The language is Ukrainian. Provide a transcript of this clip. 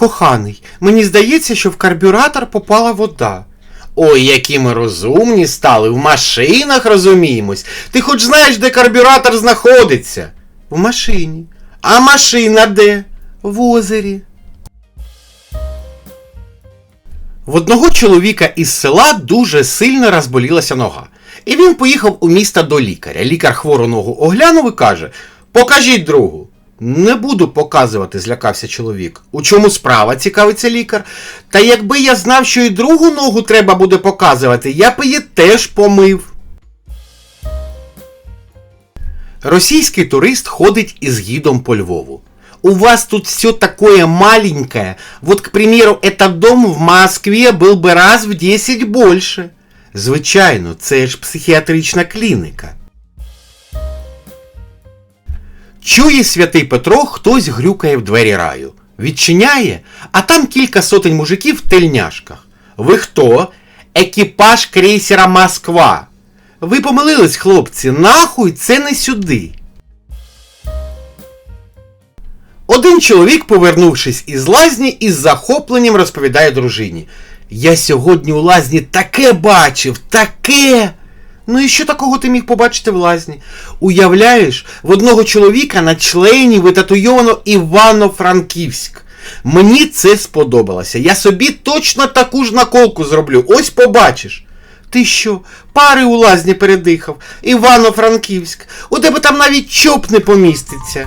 Коханий, мені здається, що в карбюратор попала вода. Ой, які ми розумні стали, в машинах розуміємось. Ти хоч знаєш, де карбюратор знаходиться? В машині. А машина де? В озері. В одного чоловіка із села дуже сильно розболілася нога. І він поїхав у місто до лікаря. Лікар хвору ногу оглянув і каже: Покажіть другу. Не буду показувати, злякався чоловік. У чому справа, цікавиться лікар. Та якби я знав, що і другу ногу треба буде показувати, я б її теж помив. Російский турист ходить и с гидом по Львову. У вас тут все такое маленькое. Вот, к примеру, этот дом в Москве был бы раз в 10 больше. Звичайно, це ж психіатрична клініка. Чує святий Петро, хтось грюкає в двері раю. Відчиняє, а там кілька сотень мужиків в тельняшках. Ви хто? Екіпаж крейсера Москва. Ви помилились, хлопці, нахуй це не сюди. Один чоловік, повернувшись із лазні, із захопленням розповідає дружині. Я сьогодні у лазні таке бачив, таке. Ну і що такого ти міг побачити в лазні? Уявляєш, в одного чоловіка на члені витатуйовано Івано-Франківськ. Мені це сподобалося. Я собі точно таку ж наколку зроблю. Ось побачиш. Ти що, пари у лазні передихав? Івано-Франківськ. У тебе там навіть чоп не поміститься.